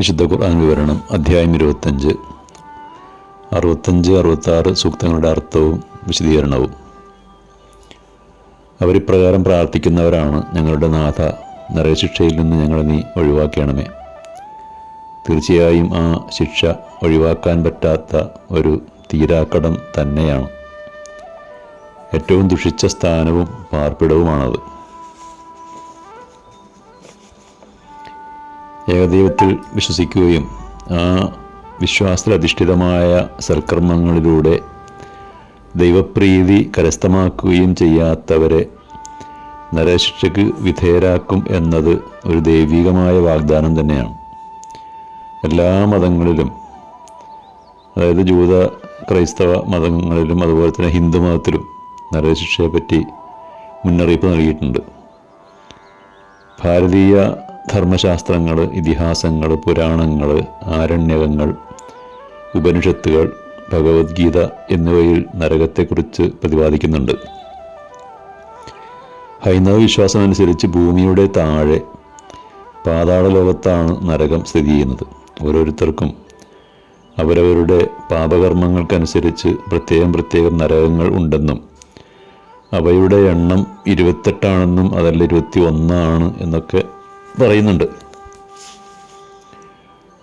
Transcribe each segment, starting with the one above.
വിശുദ്ധ ഖുർആൻ വിവരണം അധ്യായം ഇരുപത്തഞ്ച്. അറുപത്തഞ്ച് അറുപത്താറ് സൂക്തങ്ങളുടെ അർത്ഥവും വിശദീകരണവും. അവരിപ്രകാരം പ്രാർത്ഥിക്കുന്നവരാണ് ഞങ്ങളുടെ നാഥ. നരകശിക്ഷയിൽ നിന്ന് ഞങ്ങളെ നീ ഒഴിവാക്കണമേ. തീർച്ചയായും ആ ശിക്ഷ ഒഴിവാക്കാൻ പറ്റാത്ത ഒരു തീരാക്കടം തന്നെയാണ്. ഏറ്റവും ദുഷിച്ച സ്ഥാനവും പാർപ്പിടവുമാണത്. ഏകദൈവത്തിൽ വിശ്വസിക്കുകയും ആ വിശ്വാസത്തിലധിഷ്ഠിതമായ സൽക്കർമ്മങ്ങളിലൂടെ ദൈവപ്രീതി കരസ്ഥമാക്കുകയും ചെയ്യാത്തവരെ നരശിക്ഷയ്ക്ക് വിധേയരാക്കും എന്നത് ഒരു ദൈവികമായ വാഗ്ദാനം തന്നെയാണ്. എല്ലാ മതങ്ങളിലും അതായത് ജൂത ക്രൈസ്തവ മതങ്ങളിലും അതുപോലെ തന്നെ ഹിന്ദു മതത്തിലും നരശിക്ഷയെപ്പറ്റി മുന്നറിയിപ്പ് നൽകിയിട്ടുണ്ട്. ഭാരതീയ ധർമ്മശാസ്ത്രങ്ങൾ ഇതിഹാസങ്ങൾ പുരാണങ്ങൾ ആരണ്യകങ്ങൾ ഉപനിഷത്തുകൾ ഭഗവത്ഗീത എന്നിവയിൽ നരകത്തെക്കുറിച്ച് പ്രതിപാദിക്കുന്നുണ്ട്. ഹൈന്ദവ വിശ്വാസമനുസരിച്ച് ഭൂമിയുടെ താഴെ പാതാള ലോകത്താണ് നരകം സ്ഥിതി ചെയ്യുന്നത്. ഓരോരുത്തർക്കും അവരവരുടെ പാപകർമ്മങ്ങൾക്കനുസരിച്ച് പ്രത്യേകം പ്രത്യേകം നരകങ്ങൾ ഉണ്ടെന്നും അവയുടെ എണ്ണം ഇരുപത്തെട്ടാണെന്നും അതല്ല ഇരുപത്തി ഒന്നാണ് എന്നൊക്കെ പറയുന്നുണ്ട്.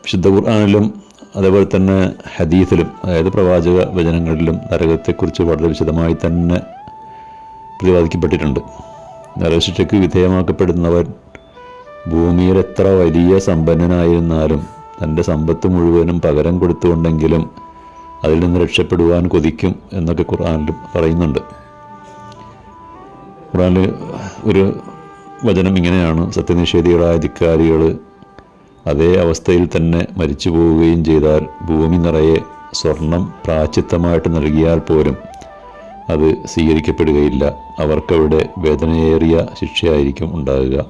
വിശുദ്ധ ഖുർആാനിലും അതേപോലെ തന്നെ ഹദീഫിലും അതായത് പ്രവാചക വചനങ്ങളിലും നരകത്തെക്കുറിച്ച് വളരെ വിശദമായി തന്നെ പ്രതിപാദിക്കപ്പെട്ടിട്ടുണ്ട്. നരകശിക്ഷയ്ക്ക് വിധേയമാക്കപ്പെടുന്നവർ ഭൂമിയിൽ എത്ര വലിയ സമ്പന്നനായിരുന്നാലും തന്റെ സമ്പത്ത് മുഴുവനും പകരം കൊടുത്തുകൊണ്ടെങ്കിലും അതിൽ നിന്ന് രക്ഷപ്പെടുവാൻ കൊതിക്കും എന്നൊക്കെ ഖുർആാനിൽ പറയുന്നുണ്ട്. ഖുർആാനിൽ ഒരു വചനം ഇങ്ങനെയാണ്. സത്യനിഷേധികളായ ധിക്കാരികൾ അതേ അവസ്ഥയിൽ തന്നെ മരിച്ചു പോവുകയും ചെയ്താൽ ഭൂമി നിറയെ സ്വർണം പ്രാചിത്തമായിട്ട് നൽകിയാൽ പോലും അത് സ്വീകരിക്കപ്പെടുകയില്ല. അവർക്കവിടെ വേദനയേറിയ ശിക്ഷയായിരിക്കും ഉണ്ടാകുക.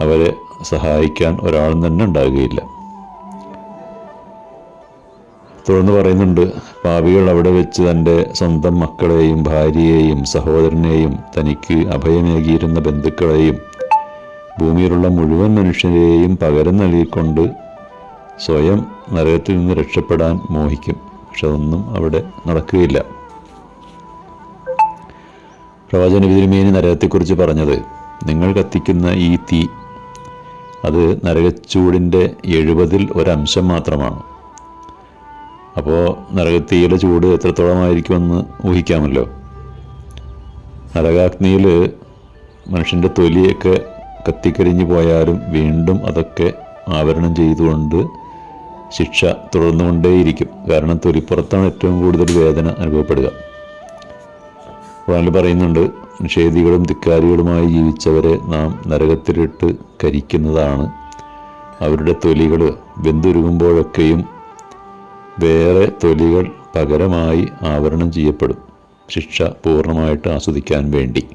അവരെ സഹായിക്കാൻ ഒരാളും തന്നെ ഉണ്ടാകുകയില്ല. തുടർന്ന് പറയുന്നുണ്ട് പാപികൾ അവിടെ വെച്ച് തന്റെ സ്വന്തം മക്കളെയും ഭാര്യയെയും സഹോദരനെയും തനിക്ക് അഭയമേകിയിരുന്ന ബന്ധുക്കളെയും ഭൂമിയിലുള്ള മുഴുവൻ മനുഷ്യരെയും പകരം നൽകിക്കൊണ്ട് സ്വയം നരകത്തിൽ നിന്ന് രക്ഷപ്പെടാൻ മോഹിക്കും. പക്ഷെ അതൊന്നും അവിടെ നടക്കുകയില്ല. പ്രവാചന വിതിരുമേനി നരകത്തെക്കുറിച്ച് പറഞ്ഞത് നിങ്ങൾ കത്തിക്കുന്ന ഈ തീ അത് നരകച്ചൂടിന്റെ എഴുപതിൽ ഒരംശം മാത്രമാണ്. അപ്പോൾ നരകത്തീയുടെ ചൂട് എത്രത്തോളമായിരിക്കുമെന്ന് ഊഹിക്കാമല്ലോ. നരകാഗ്നിയിൽ മനുഷ്യന്റെ തൊലിയൊക്കെ കത്തിക്കരിഞ്ഞു പോയാലും വീണ്ടും അതൊക്കെ ആവരണം ചെയ്തുകൊണ്ട് ശിക്ഷ തുടർന്നുകൊണ്ടേയിരിക്കും. കാരണം തൊലിപ്പുറത്താണ് ഏറ്റവും കൂടുതൽ വേദന അനുഭവപ്പെടുക. ഖുറാനിൽ പറയുന്നുണ്ട് നിഷേധികളും ധിക്കാരികളുമായി ജീവിച്ചവരെ നാം നരകത്തിലിട്ട് കരിക്കുന്നതാണ് അവരുടെ തൊലികൾ വെന്തുരുകുമ്പോഴൊക്കെയും വേറെ തൊലികൾ പകരമായി ആവരണം ചെയ്യപ്പെടും. ശിക്ഷ പൂർണമായിട്ട് ആസ്വദിക്കാൻ വേണ്ടി.